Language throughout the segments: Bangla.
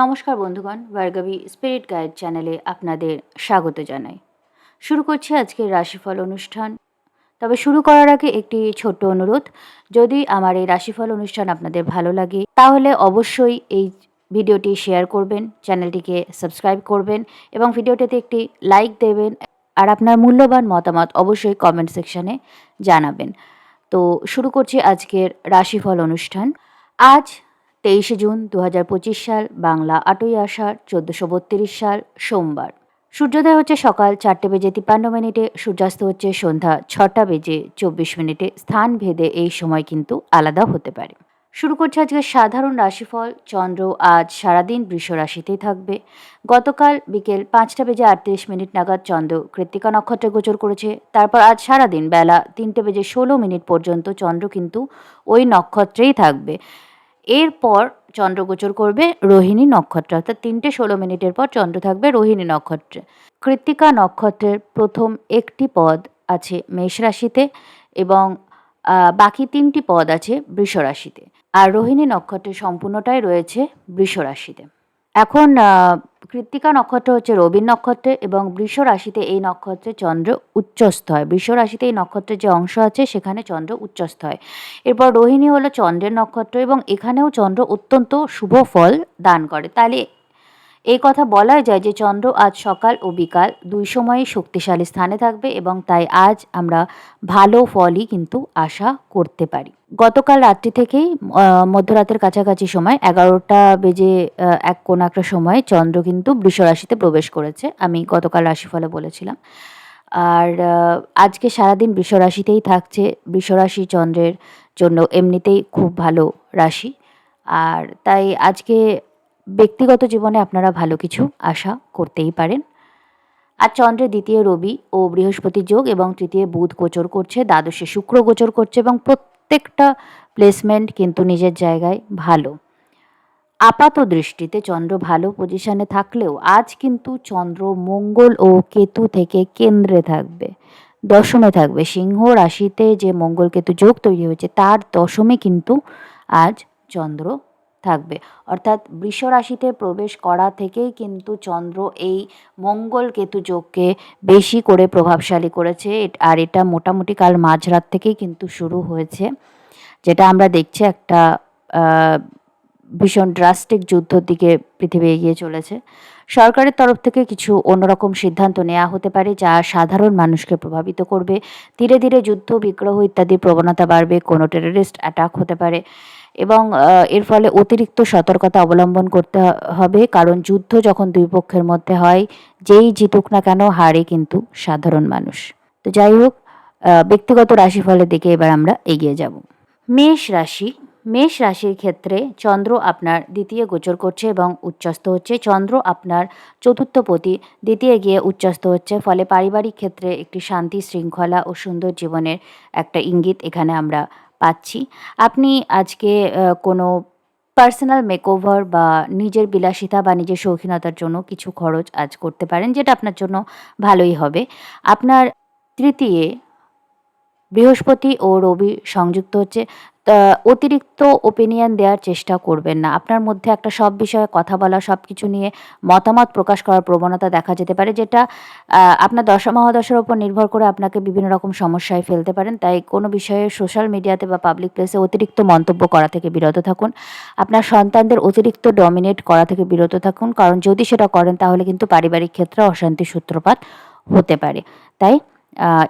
নমস্কার বন্ধুগণ, ভার্গবী স্পিরিট গাইড চ্যানেলে আপনাদের স্বাগত জানাই। শুরু করছি আজকের রাশিফল অনুষ্ঠান। তবে শুরু করার আগে একটি ছোট্ট অনুরোধ, যদি আমার এই রাশিফল অনুষ্ঠান আপনাদের ভালো লাগে, তাহলে অবশ্যই এই ভিডিওটি শেয়ার করবেন চ্যানেলটিকে সাবস্ক্রাইব করবেন এবং ভিডিওটিতে একটি লাইক দেবেন আর আপনার মূল্যবান মতামত অবশ্যই কমেন্ট সেকশানে জানাবেন। তো শুরু করছি আজকের রাশিফল অনুষ্ঠান। আজ তেইশে জুন দু হাজার পঁচিশ সাল, বাংলা আটই আষাঢ়, চোদ্দোশো বত্রিশ সাল, সোমবার। সূর্যোদয় হচ্ছে সকাল চারটে বেজে তিপ্পান্ন মিনিটে, সূর্যাস্ত হচ্ছে সন্ধ্যা ছটা বেজে চব্বিশ মিনিটে। স্থান ভেদে এই সময় কিন্তু আলাদা হতে পারে। শুরু করছে আজকে সাধারণ রাশিফল। চন্দ্র আজ সারাদিন বৃষ রাশিতেই থাকবে। গতকাল বিকেল পাঁচটা বেজে আটত্রিশ মিনিট নাগাদ চন্দ্র কৃত্তিকা নক্ষত্রে গোচর করেছে। তারপর আজ সারাদিন বেলা তিনটে বেজে ষোলো মিনিট পর্যন্ত চন্দ্র কিন্তু ওই নক্ষত্রেই থাকবে। এরপর চন্দ্রগোচর করবে রোহিণী নক্ষত্র, অর্থাৎ তিনটে ষোলো মিনিটের পর চন্দ্র থাকবে রোহিণী নক্ষত্রে। কৃত্তিকা নক্ষত্রের প্রথম একটি পদ আছে মেষ রাশিতে এবং বাকি তিনটি পদ আছে বৃষরাশিতে আর রোহিণী নক্ষত্রের সম্পূর্ণটাই রয়েছে বৃষ রাশিতে। এখন কৃত্তিকা নক্ষত্র হচ্ছে রবির নক্ষত্রে এবং বৃষ রাশিতে এই নক্ষত্রে চন্দ্র উচ্চস্থ হয়। বৃষ রাশিতে এই নক্ষত্রের যে অংশ আছে, সেখানে চন্দ্র উচ্চস্থ হয়। এরপর রোহিণী হলো চন্দ্রের নক্ষত্র এবং এখানেও চন্দ্র অত্যন্ত শুভ ফল দান করে। তাহলে এই কথা বলা যায় যে, চন্দ্র আজ সকাল ও বিকাল দুই সময়ই শক্তিশালী স্থানে থাকবে এবং তাই আজ আমরা ভালো ফলই কিন্তু আশা করতে পারি। গতকাল রাত্রি থেকেই মধ্যরাতের কাছাকাছি সময়, এগারোটা বেজে এক কোন একটা সময় চন্দ্র কিন্তু বৃষ রাশিতে প্রবেশ করেছে, আমি গতকাল রাশিফলে বলেছিলাম। আর আজকে সারাদিন বৃষ রাশিতেই থাকছে বৃষ রাশি চন্দ্রের জন্য এমনিতেই খুব ভালো রাশি। আর তাই আজকে ব্যক্তিগত জীবনে আপনারা ভালো কিছু আশা করতেই পারেন। আর চন্দ্রের দ্বিতীয় রবি ও বৃহস্পতি যোগ এবং তৃতীয় বুধ গোচর করছে, দ্বাদশে শুক্র গোচর করছে এবং প্রত্যেকটা প্লেসমেন্ট কিন্তু নিজের জায়গায় ভালো। আপাত দৃষ্টিতে চন্দ্র ভালো পজিশনে থাকলেও আজ কিন্তু চন্দ্র, মঙ্গল ও কেতু থেকে কেন্দ্রে থাকবে, দশমে থাকবে। সিংহ রাশিতে যে মঙ্গল কেতু যোগ তৈরি হয়েছে, তার দশমে কিন্তু আজ চন্দ্র থাকবে। অর্থাৎ বৃষ রাশিতে প্রবেশ করা থেকেই কিন্তু চন্দ্র এই মঙ্গল কেতু যোগকে বেশি করে প্রভাবশালী করেছে। আর এটা মোটামুটি কাল মাঝরাত থেকেই কিন্তু শুরু হয়েছে। যেটা আমরা দেখছি একটা ভীষণ ড্রাস্টিক যুদ্ধর দিকে পৃথিবী এগিয়ে চলেছে। সরকারের তরফ থেকে কিছু অন্যরকম সিদ্ধান্ত নেওয়া হতে পারে যা সাধারণ মানুষকে প্রভাবিত করবে। ধীরে ধীরে যুদ্ধ, বিগ্রহ ইত্যাদি প্রবণতা বাড়বে। কোনো টেররিস্ট অ্যাটাক হতে পারে। এবং এর ফলে অতিরিক্ত সতর্কতা অবলম্বন করতে হবে। কারণ যুদ্ধ যখন দুই পক্ষের মধ্যে হয়, যেই জিতুক না কেন হারে কিন্তু সাধারণ মানুষ। তো যাই হোক ব্যক্তিগত রাশিফলের দিকে এবার আমরা এগিয়ে যাব। মেষ রাশি, মেষ রাশির ক্ষেত্রে চন্দ্র আপনার দ্বিতীয় গোচর করছে এবং উচ্চস্থ হচ্ছে। চন্দ্র আপনার চতুর্থ পতি, দ্বিতীয় গিয়ে উচ্চস্থ হচ্ছে। ফলে পারিবারিক ক্ষেত্রে একটি শান্তি, শৃঙ্খলা ও সুন্দর জীবনের একটা ইঙ্গিত এখানে আমরা পাচ্ছি। আপনি আজকে কোনো পার্সোনাল মেকওভার বা নিজের বিলাসিতা বা নিজের শৌখিনতার জন্য কিছু খরচ আজ করতে পারেন, যেটা আপনার জন্য ভালোই হবে। আপনার তৃতীয় বৃহস্পতি ও রবি সংযুক্ত হচ্ছে অতিরিক্ত ওপিনিয়ন দেওয়ার চেষ্টা করবেন না। আপনার মধ্যে একটা সব বিষয়ে কথা বলা, সব কিছু নিয়ে মতামত প্রকাশ করার প্রবণতা দেখা যেতে পারে, যেটা আপনার দশা মহাদশার উপর নির্ভর করে আপনাকে বিভিন্ন রকম সমস্যায় ফেলতে পারেন। তাই কোনো বিষয়ে সোশ্যাল মিডিয়াতে বা পাবলিক প্লেসে অতিরিক্ত মন্তব্য করা থেকে বিরত থাকুন। আপনার সন্তানদের অতিরিক্ত ডমিনেট করা থেকে বিরত থাকুন, কারণ যদি সেটা করেন তাহলে কিন্তু পারিবারিক ক্ষেত্রে অশান্তি সূত্রপাত হতে পারে। তাই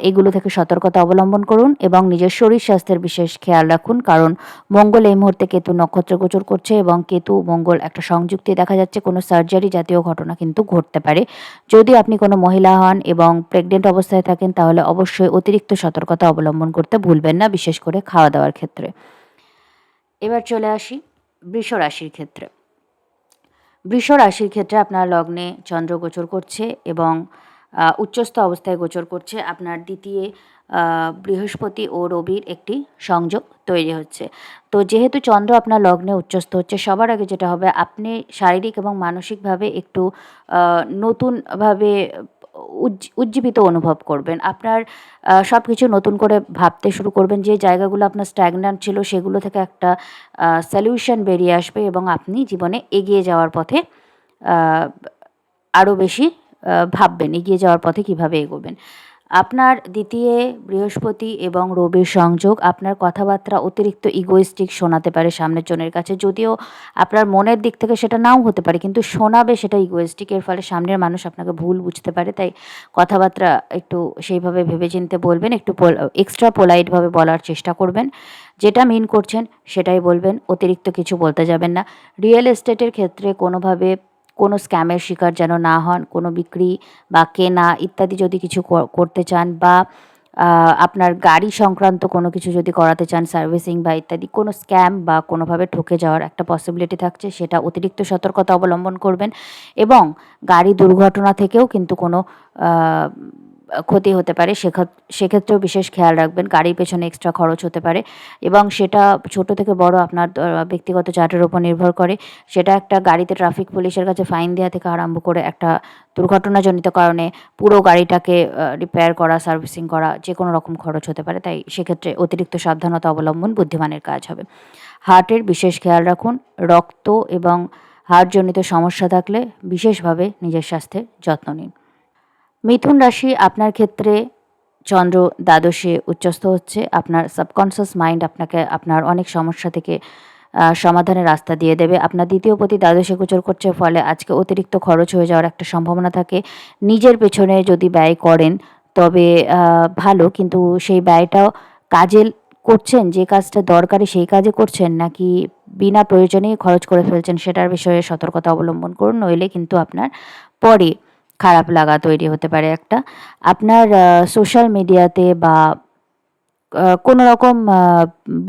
এগুলো থেকে সতর্কতা অবলম্বন করুন এবং নিজের শরীর স্বাস্থ্যের বিশেষ খেয়াল রাখুন, কারণ মঙ্গল এই মুহূর্তে কেতু নক্ষত্র গোচর করছে এবং কেতু মঙ্গল একটা সংযুক্তি দেখা যাচ্ছে, কোনো সার্জারি জাতীয় ঘটনা কিন্তু ঘটতে পারে। যদি আপনি কোনো মহিলা হন এবং প্রেগনেন্ট অবস্থায় থাকেন, তাহলে অবশ্যই অতিরিক্ত সতর্কতা অবলম্বন করতে ভুলবেন না, বিশেষ করে খাওয়া দাওয়ার ক্ষেত্রে। এবার চলে আসি বৃষ রাশির ক্ষেত্রে। বৃষ রাশির ক্ষেত্রে আপনার লগ্নে চন্দ্র গোচর করছে এবং উচ্চস্থ অবস্থায় গোচর করছে। আপনার দ্বিতীয় বৃহস্পতি ও রবির একটি সংযোগ তৈরি হচ্ছে। তো যেহেতু চন্দ্র আপনার লগ্নে উচ্চস্থ হচ্ছে, সবার আগে যেটা হবে, আপনি শারীরিক এবং মানসিকভাবে একটু নতুনভাবে উজ্জীবিত অনুভব করবেন। আপনার সব কিছু নতুন করে ভাবতে শুরু করবেন যে জায়গাগুলো আপনার স্ট্যাগন্যান্ট ছিল, সেগুলো থেকে একটা সলিউশন বেরিয়ে আসবে এবং আপনি জীবনে এগিয়ে যাওয়ার পথে আরও বেশি ভাববেন, এগিয়ে যাওয়ার পথে কীভাবে এগোবেন। আপনার দ্বিতীয় বৃহস্পতি এবং রবির সংযোগ, আপনার কথাবার্তা অতিরিক্ত ইগোইস্টিক শোনাতে পারে সামনের জনের কাছে, যদিও আপনার মনের দিক থেকে সেটা নাও হতে পারে, কিন্তু শোনাবে সেটা ইগোইস্টিকের ফলে সামনের মানুষ আপনাকে ভুল বুঝতে পারে, তাই কথাবার্তা একটু সেইভাবে ভেবেচিন্তে বলবেন, একটু এক্সট্রা পোলাইটভাবে বলার চেষ্টা করবেন। যেটা মিন করছেন সেটাই বলবেন, অতিরিক্ত কিছু বলতে যাবেন না। রিয়েল এস্টেটের ক্ষেত্রে কোনোভাবে কোনো স্ক্যামের শিকার যেন না হন, কোনো বিক্রি বা কেনা ইত্যাদি যদি কিছু করতে চান বা আপনার গাড়ি সংক্রান্ত কোনো কিছু যদি করাতে চান, সার্ভিসিং বা ইত্যাদি, কোনো স্ক্যাম বা কোনোভাবে ঠকে যাওয়ার একটা পসিবিলিটি থাকছে, সেটা অতিরিক্ত সতর্কতা অবলম্বন করবেন এবং গাড়ি দুর্ঘটনা থেকেও কিন্তু কোনো ক্ষতি হতে পারে সেক্ষেত্রেও বিশেষ খেয়াল রাখবেন, গাড়ির পেছনে এক্সট্রা খরচ হতে পারে এবং সেটা ছোট থেকে বড় আপনার ব্যক্তিগত চার্টের উপর নির্ভর করে। সেটা একটা গাড়িতে ট্রাফিক পুলিশের কাছে ফাইন দেওয়া থেকে আরম্ভ করে একটা দুর্ঘটনাজনিত কারণে পুরো গাড়িটাকে রিপেয়ার করা সার্ভিসিং করা যে কোনো রকম খরচ হতে পারে। তাই সেক্ষেত্রে অতিরিক্ত সাবধানতা অবলম্বন বুদ্ধিমানের কাজ হবে। হার্টের বিশেষ খেয়াল রাখুন, রক্ত এবং হার্টজনিত সমস্যা থাকলে বিশেষভাবে নিজের স্বাস্থ্যের যত্ন নিন। মিথুন রাশি আপনার ক্ষেত্রে চন্দ্র দ্বাদশে উচ্চস্থ হচ্ছে। আপনার সাবকনসিয়াস মাইন্ড আপনাকে, আপনার অনেক সমস্যা থেকে সমাধানের রাস্তা দিয়ে দেবে। আপনার দ্বিতীয় প্রতি দ্বাদশে গোচর করছে, ফলে আজকে অতিরিক্ত খরচ হয়ে যাওয়ার একটা সম্ভাবনা থাকে। নিজের পেছনে যদি ব্যয় করেন, তবে ভালো, কিন্তু সেই ব্যয়টাও কাজে করছেন, যে কাজটা দরকারি সেই কাজে করছেন, নাকি বিনা প্রয়োজনেই খরচ করে ফেলছেন, সেটার বিষয়ে সতর্কতা অবলম্বন করুন, নইলে কিন্তু আপনার পরে খারাপ লাগা তৈরি হতে পারে একটা। আপনার সোশ্যাল মিডিয়াতে বা কোনো রকম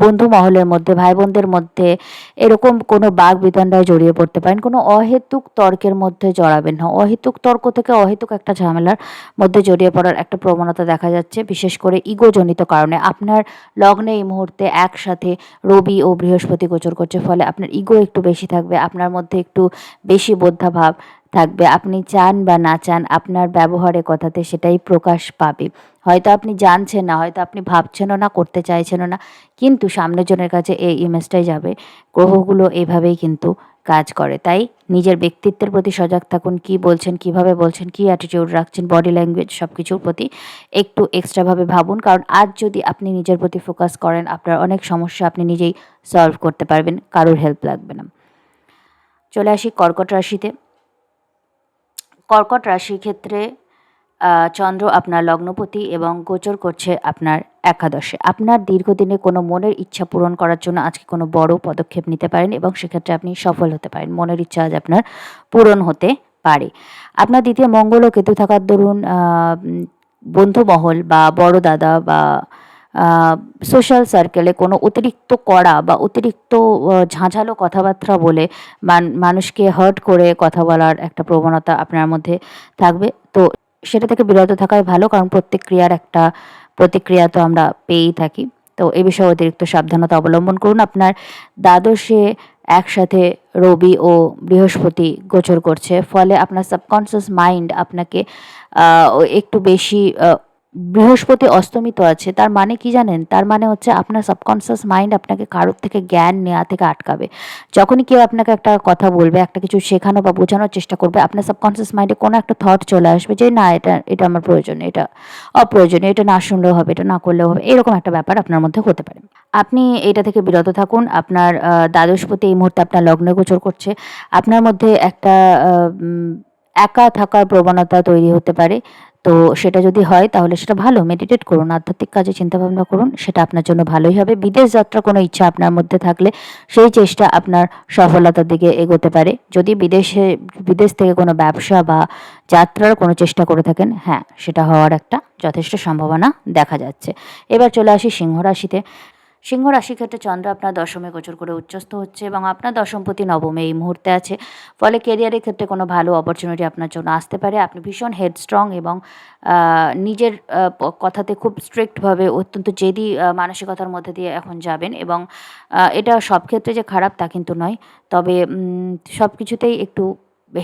বন্ধু মহলের মধ্যে, ভাই বোনদের মধ্যে এরকম কোনো বাঘ বিতণ্ডায় জড়িয়ে পড়তে পারেন। কোনো অহেতুক তর্কের মধ্যে জড়াবেন না। অহেতুক তর্ক থেকে অহেতুক একটা ঝামেলার মধ্যে জড়িয়ে পড়ার একটা প্রবণতা দেখা যাচ্ছে, বিশেষ করে ইগোজনিত কারণে। আপনার লগ্নে এই মুহূর্তে একসাথে রবি ও বৃহস্পতি গোচর করছে, ফলে আপনার ইগো একটু বেশি থাকবে, আপনার মধ্যে একটু বেশি বোদ্ধাভাব থাকবে। আপনি চান বা না চান আপনার ব্যবহারে কথাতে সেটাই প্রকাশ পাবে। হয়তো আপনি জানছেন না, হয়তো আপনি ভাবছেনও না, করতে চাইছেনও না, কিন্তু সামনের জনের কাছে এই ইমেজটাই যাবে। গ্রহগুলো এভাবেই কিন্তু কাজ করে। তাই নিজের ব্যক্তিত্বের প্রতি সজাগ থাকুন। কি বলছেন, কীভাবে বলছেন, কি অ্যাটিটিউড রাখছেন বডি ল্যাঙ্গুয়েজ সব কিছুর প্রতি একটু এক্সট্রাভাবে ভাবুন। কারণ আজ যদি আপনি নিজের প্রতি ফোকাস করেন, আপনার অনেক সমস্যা আপনি নিজেই সলভ করতে পারবেন। কারোর হেল্প লাগবে না। চলে আসি কর্কট রাশিতে। কর্কট রাশির ক্ষেত্রে চন্দ্র আপনার লগ্নপতি এবং গোচর করছে আপনার একাদশে। আপনার দীর্ঘদিনে কোনো মনের ইচ্ছা পূরণ করার জন্য আজকে কোনো বড় পদক্ষেপ নিতে পারেন এবং সেক্ষেত্রে আপনি সফল হতে পারেন। মনের ইচ্ছা আজ আপনার পূরণ হতে পারে। আপনার দ্বিতীয় মঙ্গল ও কেতু থাকার দরুন বন্ধু মহল বা বড় দাদা বা সোশ্যাল সার্কেলে কোনো অতিরিক্ত কড়া বা অতিরিক্ত ঝাঁঝালো কথাবার্তা বলে মানুষকে হার্ট করে কথা বলার একটা প্রবণতা আপনার মধ্যে থাকবে। তো সেটা থেকে বিরত থাকাই ভালো, কারণ প্রত্যেক ক্রিয়ার একটা, প্রতিক্রিয়া তো আমরা পেয়েই থাকি। তো এ বিষয়ে অতিরিক্ত সাবধানতা অবলম্বন করুন। আপনার দ্বাদশে একসাথে রবি ও বৃহস্পতি গোচর করছে, ফলে আপনার সাবকনসিয়াস মাইন্ড আপনাকে একটু বেশি বৃহস্পতি অস্তমিত আছে, তার মানে কি জানেন? তার মানে হচ্ছে আপনার সাবকনসিয়াস মাইন্ড আপনাকে কারোর থেকে জ্ঞান নেওয়া থেকে আটকাবে। যখনই কেউ আপনাকে একটা কথা বলবে, একটা কিছু শেখানো বা বোঝানোর চেষ্টা করবে, আপনার সাবকনসিয়াস মাইন্ডে কোনো একটা থট চলে আসবে যে, না, এটা এটা আমার প্রয়োজন, এটা অপ্রয়োজনীয়, এটা না শুনলেও হবে, এটা না করলেও হবে। এরকম একটা ব্যাপার আপনার মধ্যে হতে পারে। আপনি এটা থেকে বিরত থাকুন, আপনার দ্বাদশপতি এই মুহূর্তে আপনার লগ্নে গোচর করছে। আপনার মধ্যে একটা একা থাকার প্রবণতা তৈরি হতে পারে। তো সেটা যদি হয়, তাহলে সেটা ভালো। মেডিটেট করুন, আধ্যাত্মিক কাজে চিন্তাভাবনা করুন, সেটা আপনার জন্য ভালোই হবে। বিদেশ যাত্রা কোনো ইচ্ছা আপনার মধ্যে থাকলে সেই চেষ্টা আপনার সফলতার দিকে এগোতে পারে। যদি বিদেশে, বিদেশ থেকে কোনো ব্যবসা বা যাত্রার কোনো চেষ্টা করে থাকেন হ্যাঁ সেটা হওয়ার একটা যথেষ্ট সম্ভাবনা দেখা যাচ্ছে। এবার চলে আসি সিংহ রাশিতে। সিংহ রাশি ক্ষেত্রে চন্দ্র আপনার দশমে গোচর করে উচ্চস্থ হচ্ছে এবং আপনার দশমপতি নবমে এই মুহূর্তে আছে। ফলে কেরিয়ারের ক্ষেত্রে কোনো ভালো অপরচুনিটি আপনার জন্য আসতে পারে। আপনি ভীষণ হেডস্ট্রং এবং নিজের কথাতে খুব স্ট্রিক্টভাবে অত্যন্ত জেদি মানসিকতার মধ্যে দিয়ে এখন যাবেন এবং এটা সব ক্ষেত্রে যে খারাপ তা কিন্তু নয়। তবে সব কিছুতেই একটু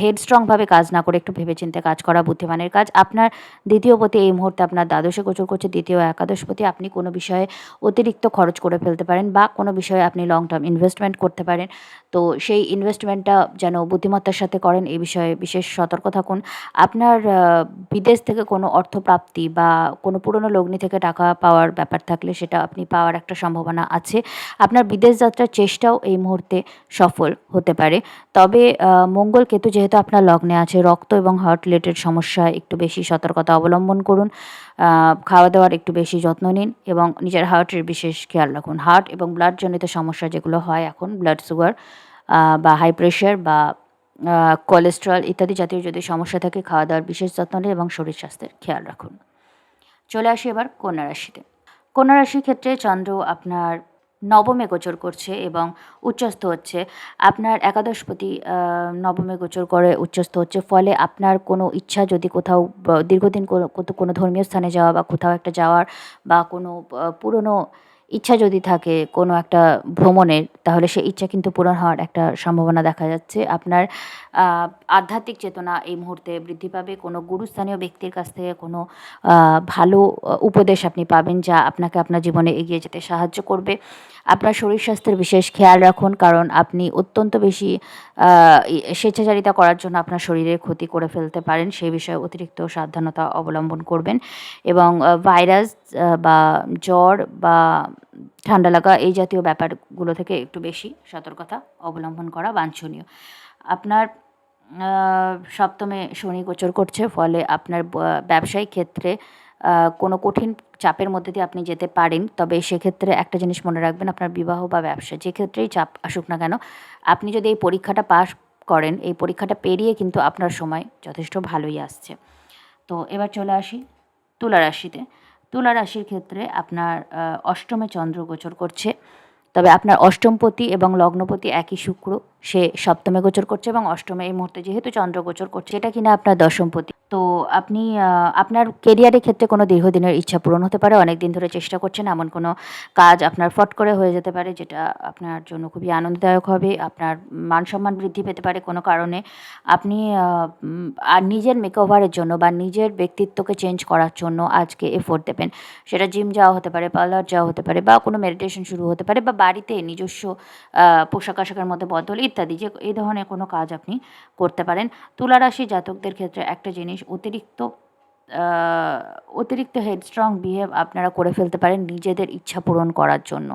হেডস্ট্রংভাবে কাজ না করে একটু ভেবেচিন্তে কাজ করা বুদ্ধিমানের কাজ। আপনার দ্বিতীয় পতি এই মুহূর্তে আপনার দ্বাদশে গোচর করছে, দ্বিতীয় একাদশ পতি আপনি কোনো বিষয়ে অতিরিক্ত খরচ করে ফেলতে পারেন বা কোনো বিষয়ে আপনি লং টার্ম ইনভেস্টমেন্ট করতে পারেন। তো সেই ইনভেস্টমেন্টটা যেন বুদ্ধিমত্তার সাথে করেন, এই বিষয়ে বিশেষ সতর্ক থাকুন। আপনার বিদেশ থেকে কোনো অর্থপ্রাপ্তি বা কোনো পুরনো লগ্নি থেকে টাকা পাওয়ার ব্যাপার থাকলে সেটা আপনি পাওয়ার একটা সম্ভাবনা আছে। আপনার বিদেশ যাত্রার চেষ্টাও এই মুহূর্তে সফল হতে পারে। তবে মঙ্গল কেতু যেহেতু আপনার লগ্নে আছে রক্ত এবং হার্ট রিলেটেড সমস্যায় একটু বেশি সতর্কতা অবলম্বন করুন খাওয়া দাওয়ার একটু বেশি যত্ন নিন এবং নিজের হার্টের বিশেষ খেয়াল রাখুন। হার্ট এবং ব্লাডজনিত সমস্যা যেগুলো হয় এখন ব্লাড সুগার বা হাই প্রেশার বা কোলেস্ট্রল ইত্যাদি জাতীয় যদি সমস্যা থাকে, খাওয়া দাওয়ার বিশেষ যত্ন নিন এবং শরীর স্বাস্থ্যের খেয়াল রাখুন। চলে আসি এবার কন্যা রাশিতে। কন্যা রাশির ক্ষেত্রে চন্দ্র আপনার নবমে গোচর করছে এবং উচ্চস্থ হচ্ছে। আপনার একাদশপতি নবমে গোচর করে উচ্চস্থ হচ্ছে। ফলে আপনার কোনো ইচ্ছা যদি কোথাও দীর্ঘদিন কোনো ধর্মীয় স্থানে যাওয়া বা কোথাও একটা যাওয়ার বা কোনো পুরনো ইচ্ছা যদি থাকে কোনো একটা ভ্রমণের, তাহলে সেই ইচ্ছা কিন্তু পূরণ হওয়ার একটা সম্ভাবনা দেখা যাচ্ছে। আপনার আধ্যাত্মিক চেতনা এই মুহূর্তে বৃদ্ধি পাবে। কোনো গুরুস্থানীয় ব্যক্তির কাছ থেকে কোনো ভালো উপদেশ আপনি পাবেন যা আপনাকে আপনার জীবনে এগিয়ে যেতে সাহায্য করবে। আপনার শরীর স্বাস্থ্যের বিশেষ খেয়াল রাখুন, কারণ আপনি অত্যন্ত বেশি স্বেচ্ছাচারিতা করার জন্য আপনার শরীরের ক্ষতি করে ফেলতে পারেন। সেই বিষয়ে অতিরিক্ত সাবধানতা অবলম্বন করবেন এবং ভাইরাস বা জ্বর বা ঠান্ডা লাগা এই জাতীয় ব্যাপারগুলো থেকে একটু বেশি সতর্কতা অবলম্বন করা বাঞ্ছনীয়। আপনার সপ্তমে শনি গোচর করছে, ফলে আপনার ব্যবসায়িক ক্ষেত্রে কোনো কঠিন চাপের মধ্যে দিয়ে আপনি যেতে পারেন। তবে সেক্ষেত্রে একটা জিনিস মনে রাখবেন, আপনার বিবাহ বা ব্যবসা, যে ক্ষেত্রেই চাপ আসুক না কেন, আপনি যদি এই পরীক্ষাটা পাস করেন, এই পরীক্ষাটা পেরিয়ে কিন্তু আপনার সময় যথেষ্ট ভালোই আসছে। তো এবার চলে আসি তুলা রাশিতে। তুলা রাশির ক্ষেত্রে আপনার অষ্টমে চন্দ্র গোচর করছে। তবে আপনার অষ্টমপতি এবং লগ্নপতি একই শুক্র। সে সপ্তমে গোচর করছে এবং অষ্টমে এই মুহূর্তে যেহেতু চন্দ্র গোচর করছে, এটা কিনা আপনার দশমপতি তো আপনি আপনার কেরিয়ারের ক্ষেত্রে কোনো দীর্ঘদিনের ইচ্ছা পূরণ হতে পারে অনেক দিন ধরে চেষ্টা করছেন, এমন কোনো কাজ আপনার ফট করে হয়ে যেতে পারে, যেটা আপনার জন্য খুবই আনন্দদায়ক হবে, আপনার মান সম্মান বৃদ্ধি পেতে পারে কোনো কারণে, আপনি আর নিজের মেকওভারের জন্য বা নিজের ব্যক্তিত্বকে চেঞ্জ করার জন্য আজকে এফোর্ট দেবেন। সেটা জিম যাওয়া হতে পারে পার্লার যাওয়া হতে পারে, বা কোনো মেডিটেশন শুরু হতে পারে, বা বাড়িতে নিজস্ব পোশাক আশাকের মধ্যে বদল ইত্যাদি যে এই ধরনের কোনো কাজ আপনি করতে পারেন। তুলারাশি জাতকদের ক্ষেত্রে একটা জিনিস অতিরিক্ত অতিরিক্ত হেডস্ট্রং বিহেভ আপনারা করে ফেলতে পারেন নিজেদের ইচ্ছা পূরণ করার জন্য।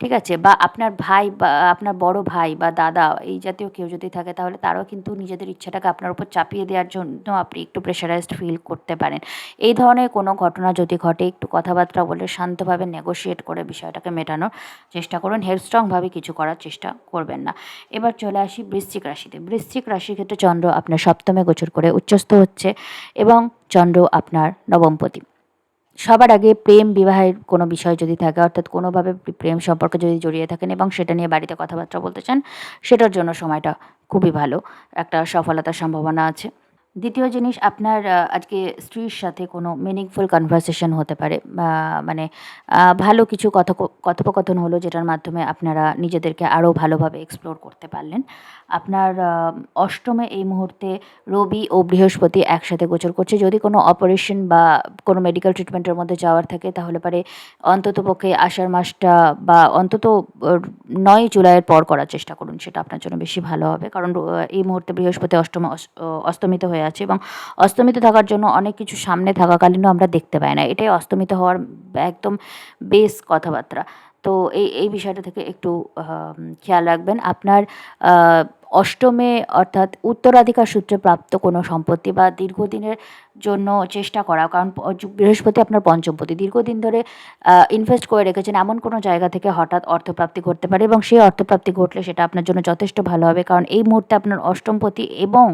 ঠিক আছে? বা আপনার ভাই বা আপনার বড় ভাই বা দাদা এই জাতীয় কেউ যদি থাকে তাহলে তারাও কিন্তু নিজেদের ইচ্ছাটাকে আপনার উপর চাপিয়ে দেওয়ার জন্য আপনি একটু প্রেশারাইজড ফিল করতে পারেন। এই ধরনের কোনো ঘটনা যদি ঘটে, একটু কথাবার্তা বলে শান্তভাবে নেগোশিয়েট করে বিষয়টাকে মেটানোর চেষ্টা করুন। হেডস্ট্রংভাবে কিছু করার চেষ্টা করবেন না। এবার চলে আসি বৃশ্চিক রাশিতে। বৃশ্চিক রাশির ক্ষেত্রে চন্দ্র আপনার সপ্তমে গোচর করে উচ্চস্থ হচ্ছে এবং চন্দ্র আপনার নবমপতি সবার আগে প্রেম বিবাহের কোনো বিষয় যদি থাকে, অর্থাৎ কোনোভাবে প্রেম সম্পর্কে যদি জড়িয়ে থাকেন এবং সেটা নিয়ে বাড়িতে কথাবার্তা বলতে চান, সেটার জন্য সময়টা খুবই ভালো। একটা সফলতার সম্ভাবনা আছে। দ্বিতীয় জিনিস, আপনার আজকে স্ত্রীর সাথে কোনো মিনিংফুল কনভারসেশন হতে পারে মানে ভালো কিছু কথোপ কথোপকথন হলো যেটার মাধ্যমে আপনারা নিজেদেরকে আরও ভালোভাবে এক্সপ্লোর করতে পারলেন। আপনার অষ্টমে এই মুহূর্তে রবি ও বৃহস্পতি একসাথে গোচর করছে। যদি কোনো অপারেশন বা কোনো মেডিকেল ট্রিটমেন্টের মধ্যে যাওয়ার থাকে, তাহলে পারে অন্তত পক্ষে আষাঢ় মাসটা বা অন্তত নয় জুলাইয়ের পর করার চেষ্টা করুন। সেটা আপনার জন্য বেশি ভালো হবে। কারণ এই মুহূর্তে বৃহস্পতি অষ্টম অস্তমিত হয়ে আছে এবং অস্তমিত থাকার জন্য অনেক কিছু সামনে থাকাকালীনও আমরা দেখতে পাই না। এটাই অস্তমিত হওয়ার একদম বেস কথাবার্তা। তো এই এই বিষয়টা থেকে একটু খেয়াল রাখবেন। আপনার অষ্টমে অর্থাৎ উত্তরাধিকার সূত্রে প্রাপ্ত কোনো সম্পত্তি বা দীর্ঘদিনের জন্য চেষ্টা করা, কারণ বৃহস্পতি আপনার পঞ্চমপতি দীর্ঘদিন ধরে ইনভেস্ট করে রেখেছেন এমন কোনো জায়গা থেকে হঠাৎ অর্থপ্রাপ্তি ঘটতে পারে এবং সেই অর্থপ্রাপ্তি ঘটলে সেটা আপনার জন্য যথেষ্ট ভালো হবে, কারণ এই মুহূর্তে আপনার অষ্টমপতি এবং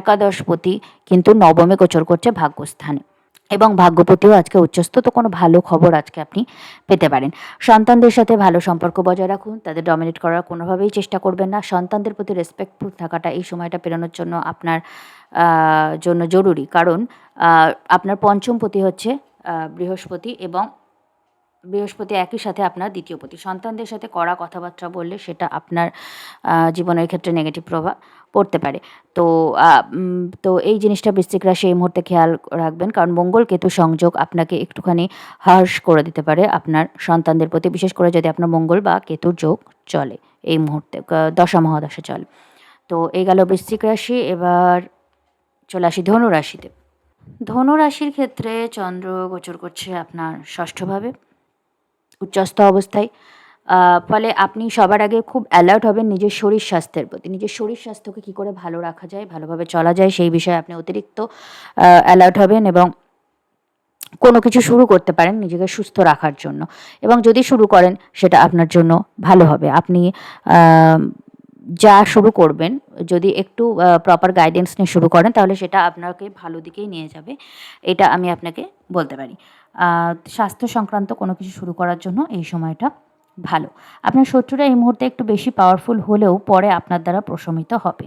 একাদশপতি কিন্তু নবমে গোচর করছে ভাগ্যস্থানে। এবং ভাগ্যপতিও আজকে উচ্চস্থ, তো কোনো ভালো খবর আজকে আপনি পেতে পারেন। সন্তানদের সাথে ভালো সম্পর্ক বজায় রাখুন, তাদের ডমিনেট করার কোনোভাবেই চেষ্টা করবেন না। সন্তানদের প্রতি রেসপেক্টফুল থাকাটা এই সময়টা পেরোনোর জন্য আপনার জন্য জরুরি। কারণ আপনার পঞ্চম পতি হচ্ছে বৃহস্পতি এবং বৃহস্পতি একই সাথে আপনার দ্বিতীয় পতি। সন্তানদের সাথে কড়া কথাবার্তা বললে সেটা আপনার জীবনের ক্ষেত্রে নেগেটিভ প্রভাব পড়তে পারে। তো তো এই জিনিসটা বৃশ্চিক রাশি এই মুহূর্তে খেয়াল রাখবেন। কারণ মঙ্গল কেতু সংযোগ আপনাকে একটুখানি হার্শ করে দিতে পারে আপনার সন্তানদের প্রতি। বিশেষ করে যদি আপনার মঙ্গল বা কেতুর যোগ চলে এই মুহূর্তে দশা মহাদশা চলে। তো এই গেল বৃশ্চিক রাশি। এবার চলে আসি ধনু রাশিতে। ধনু রাশির ক্ষেত্রে চন্দ্র গোচর করছে আপনার ষষ্ঠভাবে। উচ্চস্থ অবস্থায়। ফলে আপনি সবার আগে খুব অ্যালার্ট হবেন নিজের শরীর স্বাস্থ্যের প্রতি। নিজের শরীর স্বাস্থ্যকে কী করে ভালো রাখা যায়, ভালোভাবে চলা যায়, সেই বিষয়ে আপনি অতিরিক্ত অ্যালার্ট হবেন এবং কোনো কিছু শুরু করতে পারেন নিজেকে সুস্থ রাখার জন্য। এবং যদি শুরু করেন, সেটা আপনার জন্য ভালো হবে। আপনি যা শুরু করবেন, যদি একটু প্রপার গাইডেন্স নিয়ে শুরু করেন, তাহলে সেটা আপনাকে ভালো দিকেই নিয়ে যাবে। এটা আমি আপনাকে বলতে পারি। স্বাস্থ্য সংক্রান্ত কোনো কিছু শুরু করার জন্য এই সময়টা ভালো। আপনার শত্রুরা এই মুহূর্তে একটু বেশি পাওয়ারফুল হলেও পরে আপনার দ্বারা প্রশমিত হবে।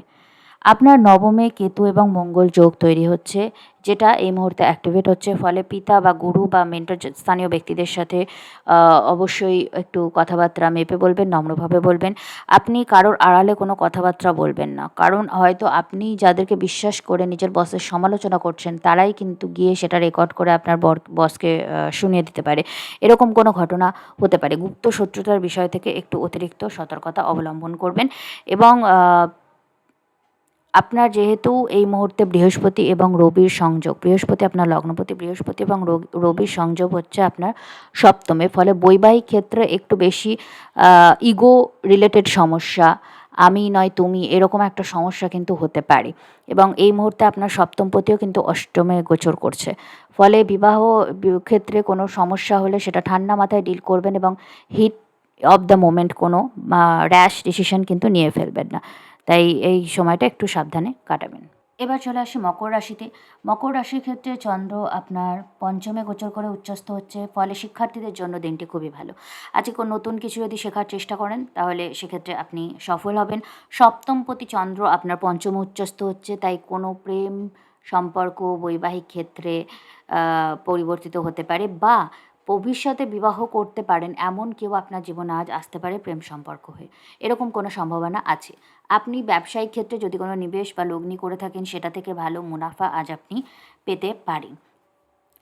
আপনার নবমে কেতু এবং মঙ্গল যোগ তৈরি হচ্ছে, যেটা এই মুহূর্তে অ্যাক্টিভেট হচ্ছে। ফলে পিতা বা গুরু বা মেন্টর স্থানীয় ব্যক্তিদের সাথে অবশ্যই একটু কথাবার্তা মেপে বলবেন, নম্রভাবে বলবেন। আপনি কারোর আড়ালে কোনো কথাবার্তা বলবেন না। কারণ হয়তো আপনি যাদেরকে বিশ্বাস করে নিজের বসের সমালোচনা করছেন, তারাই কিন্তু গিয়ে সেটা রেকর্ড করে আপনার বসকে শুনিয়ে দিতে পারে। এরকম কোনো ঘটনা হতে পারে। গুপ্ত শত্রুতার বিষয় থেকে একটু অতিরিক্ত সতর্কতা অবলম্বন করবেন এবং আপনার যেহেতু এই মুহূর্তে বৃহস্পতি এবং রবির সংযোগ, বৃহস্পতি আপনার লগ্নপতি, বৃহস্পতি এবং রবির সংযোগ হচ্ছে আপনার সপ্তমে, ফলে বৈবাহিক ক্ষেত্রে একটু বেশি ইগো রিলেটেড সমস্যা, আমি নয় তুমি, এরকম একটা সমস্যা কিন্তু হতে পারে। এবং এই মুহূর্তে আপনার সপ্তমপতিও কিন্তু অষ্টমে গোচর করছে। ফলে বিবাহ ক্ষেত্রে কোনো সমস্যা হলে সেটা ঠান্ডা মাথায় ডিল করবেন এবং হিট অফ দ্য মোমেন্ট কোনো র্যাশ ডিসিশন কিন্তু নিয়ে ফেলবেন না। তাই এই সময়টা একটু সাবধানে কাটাবেন। এবার চলে আসি মকর রাশিতে। মকর রাশির ক্ষেত্রে চন্দ্র আপনার পঞ্চমে গোচর করে উচ্চস্থ হচ্ছে, ফলে শিক্ষার্থীদের জন্য দিনটি খুবই ভালো। আজকে কোনো নতুন কিছু যদি শেখার চেষ্টা করেন, তাহলে সেক্ষেত্রে আপনি সফল হবেন। সপ্তম প্রতি চন্দ্র আপনার পঞ্চমে উচ্চস্থ হচ্ছে, তাই কোনো প্রেম সম্পর্ক, বৈবাহিক ক্ষেত্রে পরিবর্তিত হতে পারে বা ভবিষ্যতে বিবাহ করতে পারেন, এমন কেউ আপনার জীবনে আজ আসতে পারে প্রেম সম্পর্ক হয়ে। এরকম কোনো সম্ভাবনা আছে। আপনি ব্যবসায়িক ক্ষেত্রে যদি কোনো নিবেশ বা লগ্নি করে থাকেন, সেটা থেকে ভালো মুনাফা আজ আপনি পেতে পারেন।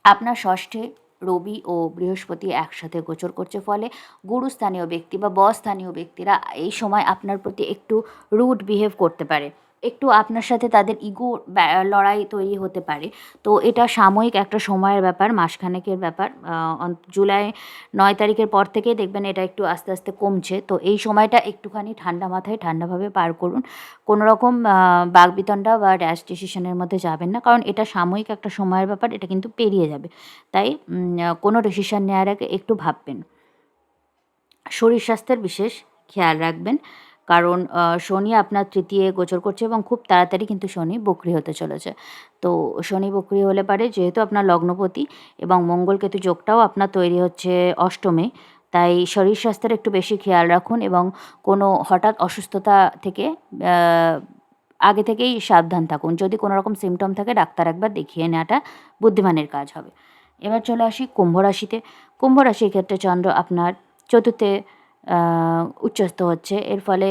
আপনার ষষ্ঠে রবি ও বৃহস্পতি একসাথে গোচর করছে ফলে গুরুস্থানীয় ব্যক্তি বা বস্থানীয় ব্যক্তিরা এই সময় আপনার প্রতি একটু রুড বিহেভ করতে পারে। একটু আপনার সাথে তাদের ইগো লড়াই তৈরি হতে পারে। তো এটা সাময়িক একটা সময়ের ব্যাপার, মাসখানেকের ব্যাপার। জুলাই নয় তারিখের পর থেকে দেখবেন এটা একটু আস্তে আস্তে কমছে। তো এই সময়টা একটুখানি ঠান্ডা মাথায় ঠান্ডাভাবে পার করুন। কোনো রকম বাগবিতণ্ডা বা র্যাশ ডিসিশনের মধ্যে যাবেন না। কারণ এটা সাময়িক একটা সময়ের ব্যাপার, এটা কিন্তু পেরিয়ে যাবে। তাই কোনো ডিসিশন নেওয়ার আগে একটু ভাববেন। শরীর স্বাস্থ্যের বিশেষ খেয়াল রাখবেন। কারণ শনি আপনার তৃতীয় গোচর করছে এবং খুব তাড়াতাড়ি কিন্তু শনি বক্রি হতে চলেছে। তো শনি বক্রি হলে পারে যেহেতু আপনার লগ্নপতি এবং মঙ্গল কেতু যোগটাও আপনার তৈরি হচ্ছে অষ্টমে, তাই শরীর স্বাস্থ্যের একটু বেশি খেয়াল রাখুন এবং কোনো হঠাৎ অসুস্থতা থেকে আগে থেকেই সাবধান থাকুন। যদি কোনো রকম সিমটম থাকে, ডাক্তার একবার দেখিয়ে নেওয়াটা বুদ্ধিমানের কাজ হবে। এবার চলে আসি কুম্ভ রাশিতে। কুম্ভ রাশির ক্ষেত্রে চন্দ্র আপনার চতুর্থে আহ, উচ্চস্থ হচ্ছে। এর ফলে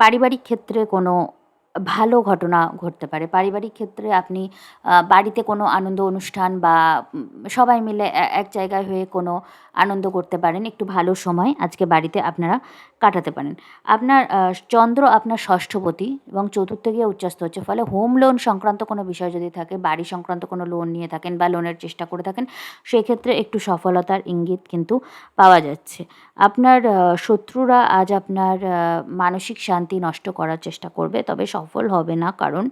পারিবারিক ক্ষেত্রে কোনো ভালো ঘটনা ঘটতে পারে। পারিবারিক ক্ষেত্রে আপনি বাড়িতে কোনো আনন্দ অনুষ্ঠান বা সবাই মিলে এক জায়গায় হয়ে কোনো আনন্দ করতে পারেন, একটু ভালো সময় আজকে বাড়িতে আপনারা কাটাতে পারেন। আপনার চন্দ্র আপনার ষষ্ঠপতি এবং চতুর্থ গিয়ে উচ্চস্থ হচ্ছে। ফলে হোম লোন সংক্রান্ত কোনো বিষয় যদি থাকে, বাড়ি সংক্রান্ত কোনো লোন নিয়ে থাকেন বা লোনের চেষ্টা করে থাকেন, সেক্ষেত্রে একটু সফলতার ইঙ্গিত কিন্তু পাওয়া যাচ্ছে। আপনার শত্রুরা আজ আপনার মানসিক শান্তি নষ্ট করার চেষ্টা করবে, তবে সফল হবে না কারণ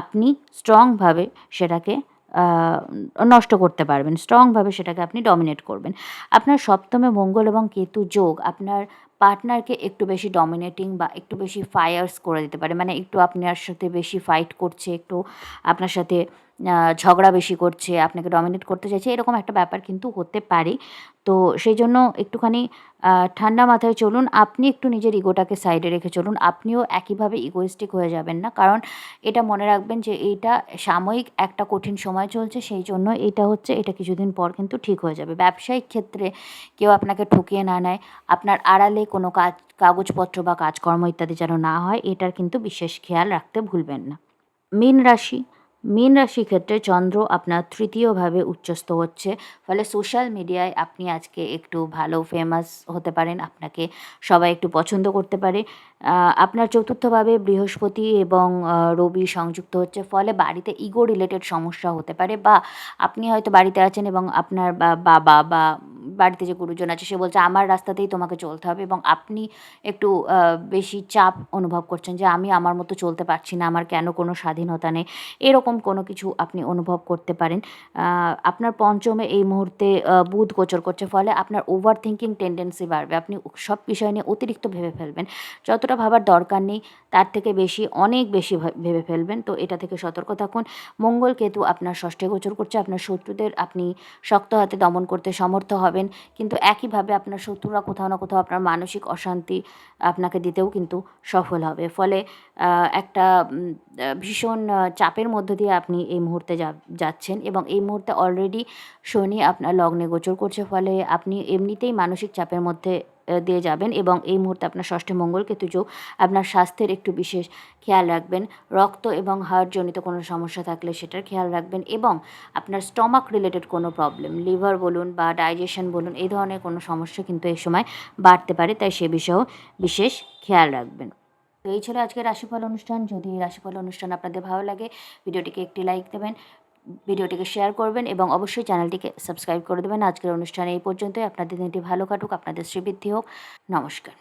আপনি স্ট্রংভাবে সেটাকে নষ্ট করতে পারবেন স্ট্রংভাবে সেটাকে আপনি ডমিনেট করবেন। আপনার সপ্তমে মঙ্গল এবং কেতু যোগ আপনার পার্টনারকে একটু বেশি ডমিনেটিং বা একটু বেশি ফায়ার্স করে দিতে পারে। মানে একটু আপনার সাথে বেশি ফাইট করছে, একটু আপনার সাথে ঝগড়া বেশি করছে, আপনাকে ডমিনেট করতে চাইছে, এরকম একটা ব্যাপার কিন্তু হতে পারে। তো সেই জন্য একটুখানি ঠান্ডা মাথায় চলুন। আপনি একটু নিজের ইগোটাকে সাইডে রেখে চলুন। আপনিও একইভাবে ইগোইস্টিক হয়ে যাবেন না। কারণ এটা মনে রাখবেন যে এইটা সাময়িক একটা কঠিন সময় চলছে, সেই জন্য এটা হচ্ছে, এটা কিছুদিন পর কিন্তু ঠিক হয়ে যাবে। ব্যবসায়িক ক্ষেত্রে কেউ আপনাকে ঠকিয়ে না নেয়। আপনার আড়ালে কোনো কাজ, কাগজপত্র বা কাজকর্ম ইত্যাদি যেন না হয়, এটার কিন্তু বিশেষ খেয়াল রাখতে ভুলবেন না। মীন রাশি মীন রাশি ক্ষেত্রে চন্দ্র আপনার তৃতীয়ভাবে উচ্চস্থ হচ্ছে। ফলে সোশ্যাল মিডিয়ায় আপনি আজকে একটু ভালো ফেমাস হতে পারেন, আপনাকে সবাই একটু পছন্দ করতে পারে। আপনার চতুর্থভাবে বৃহস্পতি এবং রবি সংযুক্ত হচ্ছে। ফলে বাড়িতে ইগো রিলেটেড সমস্যা হতে পারে বা আপনি হয়তো বাড়িতে আছেন এবং আপনার বাবা বা বাড়িতে যে গুরুজন আছে, সে বলছে, আমার রাস্তাতেই তোমাকে চলতে হবে। এবং আপনি একটু বেশি চাপ অনুভব করছেন যে, আমি আমার মতো চলতে পারছি না, আমার কেন কোনো স্বাধীনতা নেই? এরকম কোনো কিছু আপনি অনুভব করতে পারেন। আপনার পঞ্চমে এই মুহূর্তে বুধ গোচর করছে, ফলে আপনার ওভার থিঙ্কিং টেন্ডেন্সি বাড়বে। আপনি সব বিষয় নিয়ে অতিরিক্ত ভেবে ফেলবেন। যতটা ভাবার দরকার নেই, তার থেকে বেশি, অনেক বেশি ভেবে ফেলবেন। তো এটা থেকে সতর্ক থাকুন। মঙ্গল কেতু আপনার ষষ্ঠে গোচর করছে, আপনার শত্রুদের আপনি শক্ত হাতে দমন করতে সমর্থ হবেন। কিন্তু একইভাবে আপনার শত্রুরা কোথাও না কোথাও আপনার মানসিক অশান্তি আপনাকে দিতেও কিন্তু সফল হবে। ফলে একটা ভীষণ চাপের মধ্য দিয়ে আপনি এই মুহূর্তে যাচ্ছেন এবং এই মুহূর্তে অলরেডি শনি আপনার লগ্নে গোচর করছে। ফলে আপনি এমনিতেই মানসিক চাপের মধ্যে দিয়ে যাবেন এবং এই মুহূর্তে আপনার ষষ্ঠে মঙ্গল কেতু যোগ আপনার স্বাস্থ্যের একটু বিশেষ খেয়াল রাখবেন। রক্ত এবং হার্টজনিত কোনো সমস্যা থাকলে সেটার খেয়াল রাখবেন এবং আপনার স্টমাক রিলেটেড কোনো প্রবলেম লিভার বলুন বা ডাইজেশন বলুন, এই ধরনের কোনো সমস্যা কিন্তু এই সময় বাড়তে পারে, তাই সে বিষয়েও বিশেষ খেয়াল রাখবেন। তো এই ছিল আজকের রাশিফল অনুষ্ঠান। যদি এই রাশিফল অনুষ্ঠান আপনাদের ভালো লাগে, ভিডিওটিকে একটি লাইক দেবেন। ভিডিওটিকে শেয়ার করবেন এবং অবশ্যই চ্যানেলটিকে সাবস্ক্রাইব করে দেবেন। আজকের অনুষ্ঠানে এই পর্যন্তই। আপনাদের দিনটি ভালো কাটুক, আপনাদের শ্রীবৃদ্ধি হোক। নমস্কার।